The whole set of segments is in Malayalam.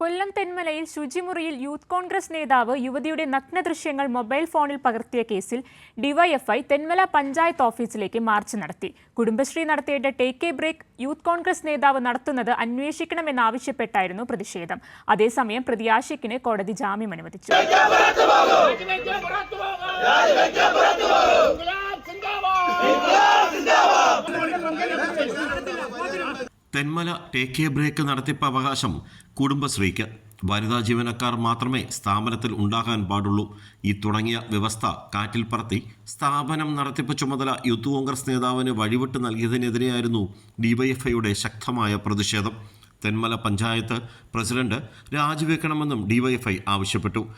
കൊല്ലം തെന്മലയിൽ ശുചിമുറിയിൽ യൂത്ത് കോൺഗ്രസ് നേതാവ് യുവതിയുടെ നഗ്ന ദൃശ്യങ്ങൾ മൊബൈൽ ഫോണിൽ പകർത്തിയ കേസിൽ ഡിവൈഎഫ്ഐ തെന്മല പഞ്ചായത്ത് ഓഫീസിലേക്ക് മാർച്ച് നടത്തി. കുടുംബശ്രീ നടത്തിയ take a break youth Congress നേതാവ് നടത്തുന്നത് അന്വേഷിക്കണമെന്നാവശ്യപ്പെട്ടായിരുന്നു പ്രതിഷേധം. അതേസമയം പ്രതി കോടതി ജാമ്യം അനുവദിച്ചു. തെന്മല ടേക്ക് എ ബ്രേക്ക് നടത്തിപ്പ് അവകാശം കുടുംബശ്രീക്ക്. വനിതാ ജീവനക്കാർ മാത്രമേ സ്ഥാപനത്തിൽ ഉണ്ടാകാൻ പാടുള്ളൂ. ഈ തുടങ്ങിയ വ്യവസ്ഥ കാറ്റിൽ പറത്തി സ്ഥാപനം നടത്തിപ്പ് ചുമതല യൂത്ത് കോൺഗ്രസ് നേതാവിന് വഴിവിട്ട് നൽകിയതിനെതിരെയായിരുന്നു ഡിവൈഎഫ്ഐയുടെ ശക്തമായ പ്രതിഷേധം. തെന്മല പഞ്ചായത്ത് പ്രസിഡന്റ് രാജിവെക്കണമെന്നും ഡിവൈഎഫ്ഐ ആവശ്യപ്പെട്ടു.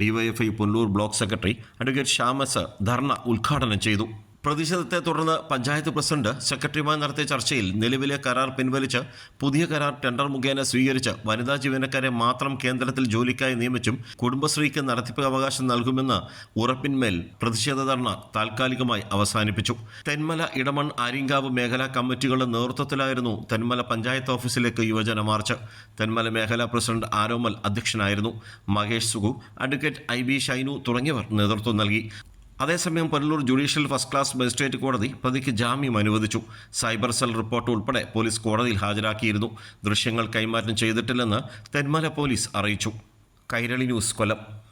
DYFI Punalur block secretary advocate Shyamas dharna ഉദ്ഘാടനം ചെയ്തു. പ്രതിഷേധത്തെ തുടർന്ന് പഞ്ചായത്ത് പ്രസിഡന്റ് സെക്രട്ടറിയുമായി നടത്തിയ ചർച്ചയിൽ നിലവിലെ കരാർ പിൻവലിച്ച് പുതിയ കരാർ ടെൻഡർ മുഖേന സ്വീകരിച്ച് വനിതാ ജീവനക്കാരെ മാത്രം കേന്ദ്രത്തിൽ ജോലിക്കായി നിയമിച്ചും കുടുംബശ്രീക്ക് നടത്തിപ്പ് അവകാശം നൽകുമെന്ന് ഉറപ്പിന്മേൽ പ്രതിഷേധ ധർണ താൽക്കാലികമായി അവസാനിപ്പിച്ചു. തെന്മല ഇടമൺ ആര്യങ്കാവ് മേഖലാ കമ്മിറ്റികളുടെ നേതൃത്വത്തിലായിരുന്നു തെന്മല പഞ്ചായത്ത് ഓഫീസിലേക്ക് യുവജന മാർച്ച്. തെന്മല മേഖലാ പ്രസിഡന്റ് ആരോമൽ അധ്യക്ഷനായിരുന്നു. Mahesh Sugu advocate I B Shainu തുടങ്ങിയവർ നേതൃത്വം നൽകി. അതേസമയം Pollur judicial first class magistrate കോടതി പ്രതിക്ക് ജാമ്യം അനുവദിച്ചു. സൈബർ സെൽ റിപ്പോർട്ട് ഉൾപ്പെടെ പോലീസ് കോടതിയിൽ ഹാജരാക്കിയിരുന്നു. ദൃശ്യങ്ങൾ കൈമാറ്റം ചെയ്തിട്ടില്ലെന്ന് തെന്മല പോലീസ് അറിയിച്ചു. കൈരളി ന്യൂസ് കൊല്ലം.